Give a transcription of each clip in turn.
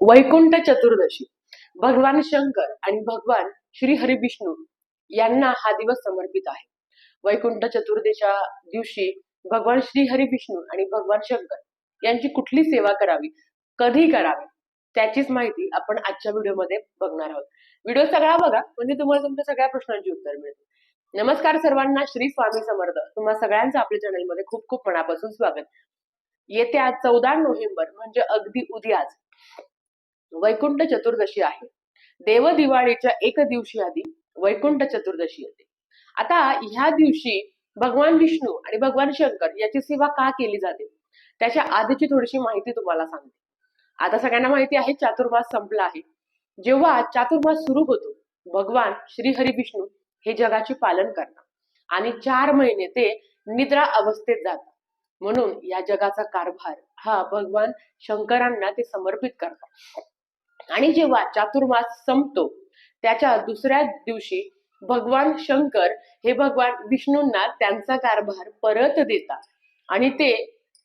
वैकुंठ चतुर्दशी. भगवान शंकर आणि भगवान श्री हरी विष्णू यांना हा दिवस समर्पित आहे. वैकुंठ चतुर्दशीच्या दिवशी भगवान श्री हरी विष्णू आणि भगवान शंकर यांची कुठली सेवा करावी कधी करावी त्याचीच माहिती आपण आजच्या व्हिडिओमध्ये बघणार आहोत. व्हिडिओ सगळा बघा म्हणजे तुम्हाला तुमच्या सगळ्या प्रश्नांची उत्तर मिळतील नमस्कार सर्वांना श्री स्वामी समर्थ. तुम्हा सगळ्यांचं आपल्या चॅनलमध्ये खूप खूप मनापासून स्वागत. येत्या चौदा नोव्हेंबर म्हणजे अगदी उद्याच वैकुंठ चतुर्दशी आहे. देव दिवाळीच्या एक दिवशी आधी वैकुंठ चतुर्दशी येते. आता ह्या दिवशी भगवान विष्णू आणि भगवान शंकर याची सेवा का केली जाते? त्याच्या आधीची थोडीशी माहिती तुम्हाला सांगते. आता सगळ्यांना माहिती आहे चातुर्मास संपला आहे. जेव्हा चातुर्मास सुरू होतो भगवान श्री हरी विष्णू हे जगाचे पालन करतात आणि चार महिने ते निद्रा अवस्थेत जातात. म्हणून या जगाचा कारभार हा भगवान शंकरांना ते समर्पित करतात. आणि जेव्हा चातुर्मास संपतो त्याच्या दुसऱ्या दिवशी भगवान शंकर हे भगवान विष्णूंना त्यांचा कारभार परत देतात आणि ते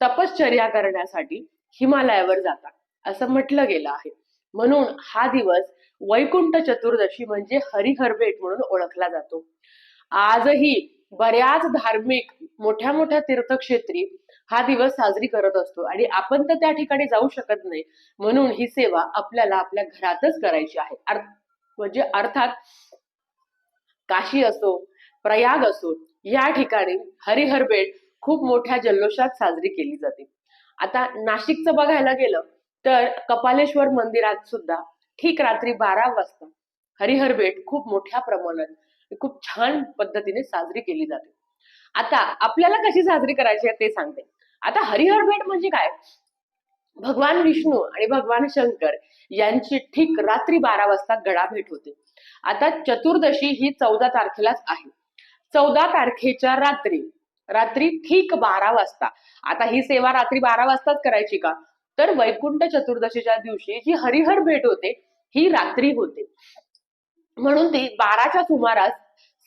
तपश्चर्या करण्यासाठी हिमालयावर जातात असं म्हटलं गेलं आहे. म्हणून हा दिवस वैकुंठ चतुर्दशी म्हणजे हरिहर भेट म्हणून ओळखला जातो. आजही बऱ्याच धार्मिक मोठ्या मोठ्या तीर्थक्षेत्री हा दिवस साजरी करत असतो. आणि आपण तर त्या ठिकाणी जाऊ शकत नाही. म्हणून ही सेवा आपल्याला आपल्या घरातच करायची आहे. म्हणजे अर्थात काशी असो प्रयाग असो या ठिकाणी हरिहर बेट खूप मोठ्या जल्लोषात साजरी केली जाते. आता नाशिकचं बघायला गेलं तर कपालेश्वर मंदिरात सुद्धा ठीक रात्री बारा वाजता हरिहर बेट खूप मोठ्या प्रमाणात खूप छान पद्धतीने साजरी केली जाते. आता आपल्याला कशी साजरी करायची आहे ते सांगते. आता हरिहर भेट म्हणजे काय? भगवान विष्णू आणि भगवान शंकर यांची ठीक रात्री बारा वाजता गडा भेट होते. आता चतुर्दशी ही चौदा तारखेलाच आहे. चौदा तारखेच्या रात्री रात्री ठीक बारा वाजता. आता ही सेवा रात्री बारा वाजताच करायची का? तर वैकुंठ चतुर्दशीच्या दिवशी जी हरिहर भेट होते ही रात्री होते. म्हणून ती बाराच्या सुमारास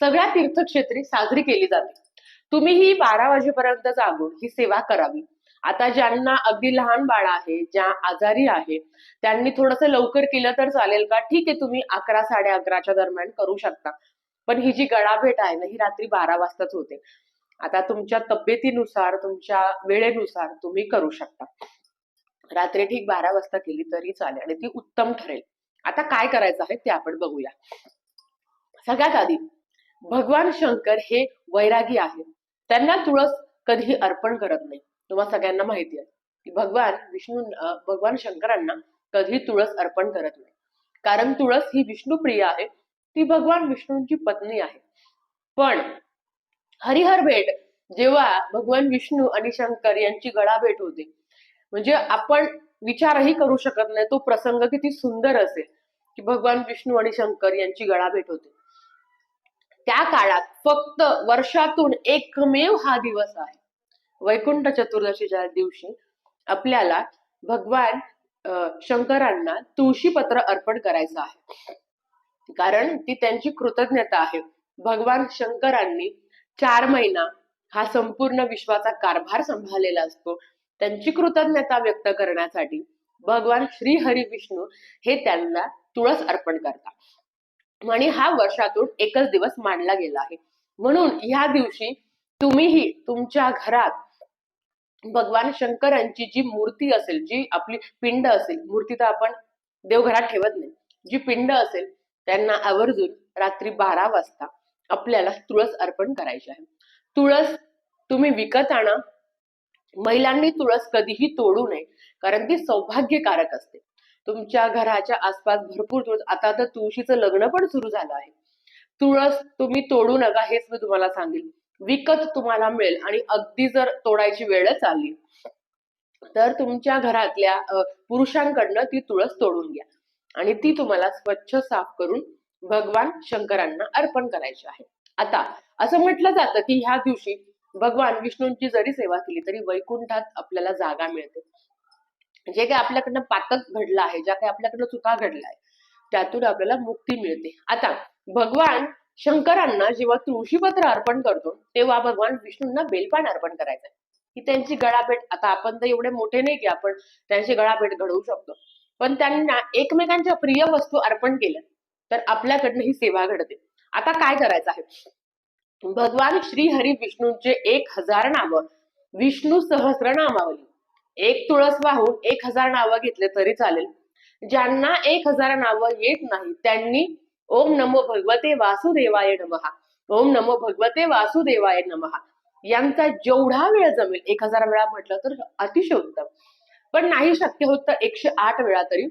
सगळ्या तीर्थक्षेत्री साजरी केली जाते. तुम्ही ही बारा वाजेपर्यंत जागून ही सेवा करावी. आता ज्यांना अगदी लहान बाळ आहे ज्या आजारी आहे त्यांनी थोडस लवकर केलं तर चालेल का? ठीक आहे तुम्ही अकरा साडे अकराच्या दरम्यान करू शकता. पण ही जी गळाभेट आहे ना ही रात्री बारा वाजताच होते. आता तुमच्या तब्येतीनुसार तुमच्या वेळेनुसार तुम्ही करू शकता. रात्री ठीक बारा वाजता केली तरी चालेल आणि ती उत्तम ठरेल. आता काय करायचं आहे ते आपण बघूया. सगळ्यात आधी भगवान शंकर हे वैरागी आहे त्यांना तुळस कधी अर्पण करत नाही. तुम्हाला सगळ्यांना माहिती आहे की भगवान विष्णू भगवान शंकरांना कधी तुळस अर्पण करत नाही. कारण तुळस ही विष्णुप्रिय आहे ती भगवान विष्णूंची पत्नी आहे. पण हरिहर भेट जेव्हा भगवान विष्णू आणि शंकर यांची गळा भेट होते म्हणजे आपण विचारही करू शकत नाही तो प्रसंग किती सुंदर असेल की भगवान विष्णू आणि शंकर यांची गळा भेट होते. त्या काळात फक्त वर्षातून एकमेव हा दिवस आहे. वैकुंठ चतुर्दशीच्या दिवशी आपल्याला भगवान अं, शंकरांना तुळशीपत्र अर्पण करायचं आहे. कारण ती त्यांची कृतज्ञता आहे. भगवान शंकरांनी चार महिना हा संपूर्ण विश्वाचा कारभार सांभाळलेला असतो. त्यांची कृतज्ञता व्यक्त करण्यासाठी भगवान श्री हरी विष्णू हे त्यांना तुळस अर्पण करतात. आणि हा वर्षातून एकच दिवस मानला गेला आहे. म्हणून ह्या दिवशी तुम्हीही तुमच्या घरात भगवान शंकरांची जी मूर्ती असेल जी आपली पिंड असेल मूर्ती तर आपण देवघरात ठेवत नाही. जी पिंड असेल त्यांना आवर्जून रात्री बारा वाजता आपल्याला तुळस अर्पण करायची आहे. तुळस तुम्ही विकत आणा. महिलांनी तुळस कधीही तोडू नये कारण ती सौभाग्यकारक असते. तुमच्या घराच्या आसपास भरपूर तुळस. आता तर तुळशीचं लग्न पण सुरू झालं आहे. तुळस तुम्ही तोडू नका हेच मी तुम्हाला सांगेल. विकत तुम्हाला मिळेल आणि अगदी जर तोडायची वेळच आली तर तुमच्या घरातल्या पुरुषांकडनं ती तुळस तोडून घ्या. आणि ती तुम्हाला स्वच्छ साफ करून भगवान शंकरांना अर्पण करायची आहे. आता असं म्हटलं जातं की ह्या दिवशी भगवान विष्णूंची जरी सेवा केली तरी वैकुंठात आपल्याला जागा मिळते. जे काही आपल्याकडनं पातक घडलं आहे ज्या काही आपल्याकडनं चुका घडलाय आहे त्यातून आपल्याला मुक्ती मिळते. आता भगवान शंकरांना जेव्हा तुळशीपत्र अर्पण करतो तेव्हा भगवान विष्णूंना बेलपान अर्पण करायचं. ही त्यांची गळाभेट आता आपण तर एवढे मोठे नाही की आपण त्यांची गळाभेट घडवू शकतो. पण त्यांना एकमेकांच्या प्रिय वस्तू अर्पण केल्या तर आपल्याकडनं ही सेवा घडते. आता काय करायचं आहे? भगवान श्री हरी विष्णूंचे एक हजार नाव विष्णू सहस्र नामावली एक तुळस वाहून एक हजार नावं घेतले तरी चालेल. ज्यांना एक हजार नावं येत नाही त्यांनी ओम नमो भगवते वासुदेवाय नमहा. ओम नमो भगवते वासुदेवाय नमहा. यांचा जेवढा वेळ जमेल एक हजार वेळा म्हटलं तर अतिशय उत्तम पण नाही शक्य होत तर एकशे आठ वेळा तरी.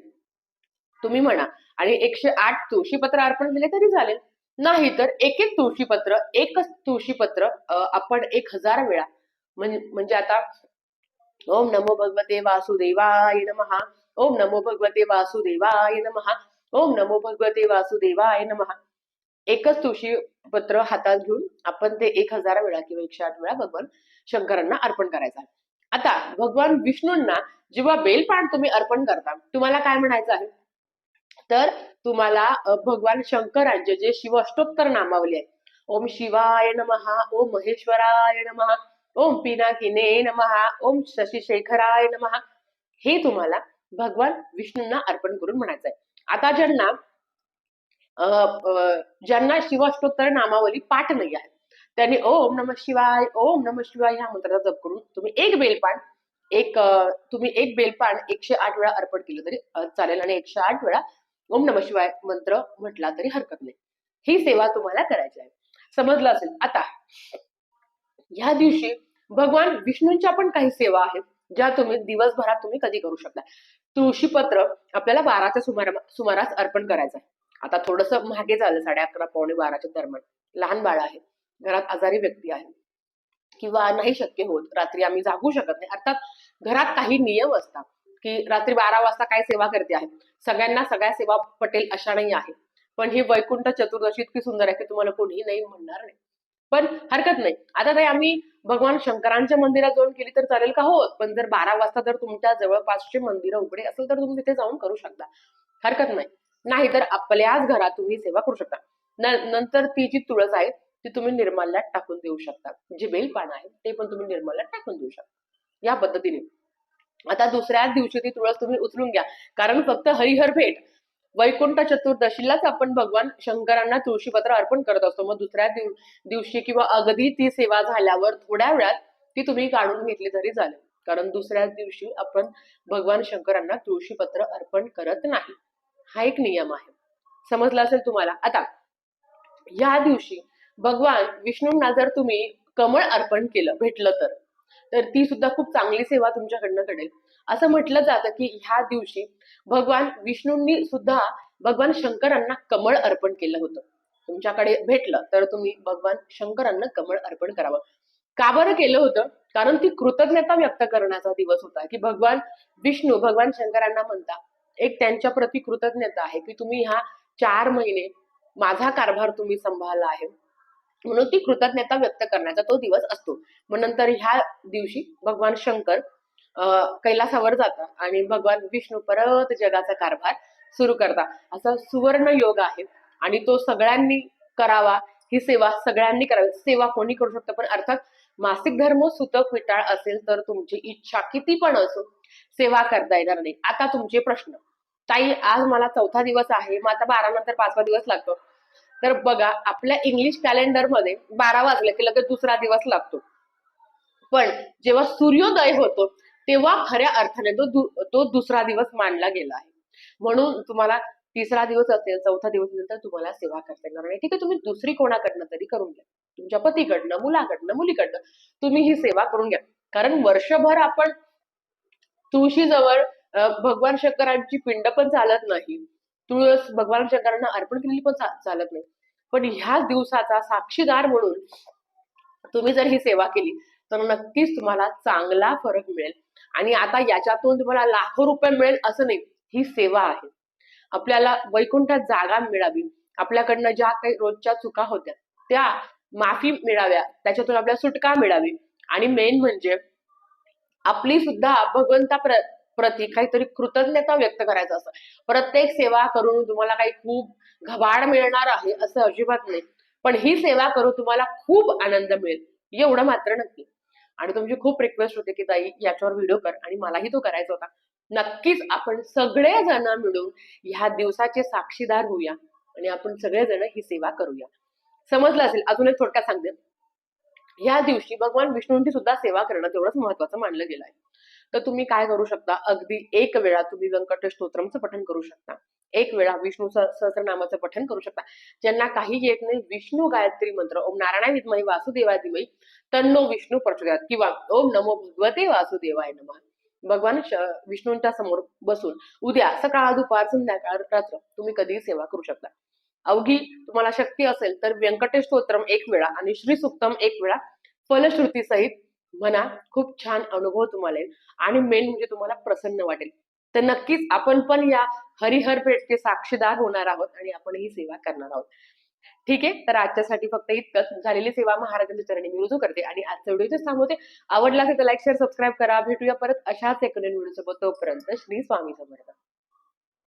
तुम्ही म्हणा आणि एकशे आठ तुळशीपत्र अर्पण केले तरी चालेल. नाही तर एक एक तुळशीपत्र एकच तुळशीपत्र आपण एक हजार वेळा. म्हणजे आता ओम नमो भगवते वासुदेवाय नमहा ओम नमो भगवते वासुदेवाय नमहा ओम नमो भगवते वासुदेवाय नमहा एकच तुळशी पत्र हातात घेऊन आपण ते एक हजार वेळा किंवा एकशे आठ वेळा भगवान शंकरांना अर्पण करायचं आहे. आता भगवान विष्णूंना जेव्हा बेलपान तुम्ही अर्पण करता तुम्हाला काय म्हणायचं आहे? तर तुम्हाला भगवान शंकरांचे जे शिव अष्टोत्तर नामावली आहे ओम शिवाय नमहा ओम महेश्वराय नमहा ओम पिनाकिने नमहा ओम शशिशेखराय नमहा. हे तुम्हाला भगवान विष्णूंना अर्पण करून म्हणायचंय. आता ज्यांना ज्यांना शिवाष्टोत्तर नामावली पाठ नाही आहे त्यांनी ओम नम शिवाय ओम नम शिवाय ह्या मंत्राचा जप करून तुम्ही एक बेलपान एक तुम्ही एक बेलपान एकशे आठ वेळा अर्पण केलं तरी चालेल आणि एकशे आठ वेळा ओम नम शिवाय मंत्र म्हटला तरी हरकत नाही. ही सेवा तुम्हाला करायची आहे. समजलं असेल. आता ह्या दिवशी भगवान विष्णूंच्या पण काही सेवा आहेत ज्या तुम्ही दिवसभरात तुम्ही कधी करू शकता. तुळशीपत्र आपल्याला बाराच्या सुमारा सुमारास अर्पण करायचं आहे आता थोडस मागे झालं साडे अकरा पावणे बाराच्या दरम्यान. लहान बाळ आहे घरात आजारी व्यक्ती आहे. किंवा नाही शक्य होत रात्री आम्ही जागू शकत नाही. अर्थात घरात काही नियम असतात की रात्री बारा वाजता काय सेवा करते आहे? सगळ्यांना सगळ्या सेवा पटेल अशा नाही आहे. पण ही वैकुंठ चतुर्दशी इतकी सुंदर आहे की तुम्हाला कोणीही नाही म्हणणार नाही. पण हरकत नाही. आता ते आम्ही भगवान शंकरांच्या मंदिरात जाऊन केली तर चालेल का? हो पण जर बारा वाजता जर तुमच्या जवळपासचे मंदिरं उघडे असेल तर तुम्ही तिथे जाऊन करू शकता. हरकत नाही. नाहीतर आपल्याच घरात तुम्ही सेवा करू शकता. न- नंतर ती जी तुळस आहे ती तुम्ही निर्माल्यात टाकून देऊ शकता. जे बेल पान आहे ते पण तुम्ही निर्माल्यात टाकून देऊ शकता. या पद्धतीने. आता दुसऱ्याच दिवशी ती तुळस तुम्ही उचलून घ्या. कारण फक्त हरिहर भेट वैकुंठ चतुर्दशीलाच आपण भगवान शंकरांना तुळशीपत्र अर्पण करत असतो. मग दुसऱ्या दिव दिवशी किंवा अगदी ती सेवा झाल्यावर थोड्या वेळात ती तुम्ही काढून घेतली तरी चालेल. कारण दुसऱ्याच दिवशी आपण भगवान शंकरांना तुळशीपत्र अर्पण करत नाही. हा एक नियम आहे. समजला असेल तुम्हाला? आता या दिवशी भगवान विष्णूंना जर तुम्ही कमळ अर्पण केलं भेटलं तर? तर ती सुद्धा खूप चांगली सेवा तुमच्याकडनं घडेल. असं म्हटलं जातं की ह्या दिवशी भगवान विष्णूंनी सुद्धा भगवान शंकरांना कमळ अर्पण केलं होतं. तुमच्याकडे भेटलं तर तुम्ही भगवान शंकरांना कमळ अर्पण करावं. का बरं केलं होतं? कारण ती कृतज्ञता व्यक्त करण्याचा दिवस होता की भगवान विष्णू भगवान शंकरांना म्हणता एक त्यांच्या प्रती कृतज्ञता आहे की तुम्ही ह्या चार महिने माझा कारभार तुम्ही सांभाळला आहे. म्हणून ती कृतज्ञता व्यक्त करण्याचा तो दिवस असतो. मग नंतर ह्या दिवशी भगवान शंकर कैलासावर जातात आणि भगवान विष्णू परत जगाचा कारभार सुरू करतात. असा सुवर्ण योग आहे आणि तो सगळ्यांनी करावा ही सेवा सगळ्यांनी करावी. सेवा कोणी करू शकतं? पण अर्थात मासिक धर्म सुतक विटाळ असेल तर तुमची इच्छा किती पण असो सेवा करता येणार नाही. आता तुमचे प्रश्न. ताई आज मला चौथा दिवस आहे. मग आता बारा नंतर पाचवा दिवस लागतो. तर बघा आपल्या इंग्लिश कॅलेंडरमध्ये बारा वाजले की लगेच दुसरा दिवस लागतो. पण जेव्हा सूर्योदय होतो तेव्हा खऱ्या अर्थाने तो दु- तो दुसरा दिवस मानला गेला आहे. म्हणून तुम्हाला तिसरा दिवस असेल चौथा दिवस असेल तर तुम्हाला सेवा करता येणार नाही. ठीक आहे तुम्ही दुसरी कोणाकडनं तरी करून घ्या. तुमच्या पतीकडनं मुलाकडनं मुलीकडनं तुम्ही ही सेवा करून घ्या. कारण वर्षभर आपण तुळशीजवळ भगवान शंकरांची पिंड पण चालत नाही. तुळस भगवान शंकरांना अर्पण केलेली पण चालत नाही. पण ह्या दिवसाचा साक्षीदार म्हणून तुम्ही जर ही सेवा केली तर नक्कीच तुम्हाला चांगला फरक मिळेल. आणि आता याच्यातून तुम्हाला लाखो रुपये मिळेल असं नाही ही सेवा आहे. आपल्याला वैकुंठात जागा मिळावी. आपल्याकडनं ज्या काही रोजच्या चुका होत्या त्या माफी मिळाव्या. त्याच्यातून आपल्याला सुटका मिळावी. आणि मेन म्हणजे आपली सुद्धा भगवंता प्र प्रती काहीतरी कृतज्ञता व्यक्त करायचं असं. प्रत्येक सेवा करून तुम्हाला काही खूप घबाड मिळणार आहे असं अजिबात नाही. पण ही सेवा करून तुम्हाला खूप आनंद मिळेल. एवढं मात्र नक्की. आणि तुमची खूप रिक्वेस्ट होते की ताई याच्यावर व्हिडिओ कर आणि मलाही तो करायचा होता. नक्कीच आपण सगळेजण मिळून ह्या दिवसाचे साक्षीदार होऊया आणि आपण सगळेजण ही सेवा करूया. समजलं असेल? अजून एक थोडक्यात सांगते. ह्या दिवशी भगवान विष्णूंची सुद्धा सेवा करणं तेवढंच महत्वाचं मानलं गेलं आहे. तर तुम्ही काय करू शकता? अगदी एक वेळा तुम्ही व्यंकटेश स्तोत्रमचं पठण करू शकता. एक वेळा विष्णू सहस्रनामाचं पठण करू शकता. ज्यांना काही येत नाही विष्णू गायत्री मंत्र ओम नारायण विद्मही वासुदेवाय धीमही तन्नो विष्णू प्रचोदयात किंवा ओम नमो भगवते वासुदेवाय नमः. भगवान श- विष्णूंच्या समोर बसून उद्या सकाळ दुपार संध्याकाळ रात्र तुम्ही कधीही सेवा करू शकता. अवघी तुम्हाला शक्ती असेल तर व्यंकटेश स्तोत्रम एक वेळा आणि श्री सुक्तम एक वेळा फलश्रुती सहित म्हणा खूप छान अनुभव तुम्हाला येईल. आणि मेन म्हणजे तुम्हाला प्रसन्न वाटेल. तर नक्कीच आपण पण या हरिहर भेटचे साक्षीदार होणार आहोत आणि आपण ही सेवा करणार आहोत. ठीक आहे? तर आजच्यासाठी फक्त इतकंच. झालेली सेवा महाराजांच्या चरणी मी रुजू करते आणि आजचा व्हिडिओ थांबवते. आवडला असेल तर लाईक शेअर सबस्क्राईब करा. भेटूया परत अशाच एक नवीन व्हिडिओ सोबत. तोपर्यंत श्री स्वामी समर्थ.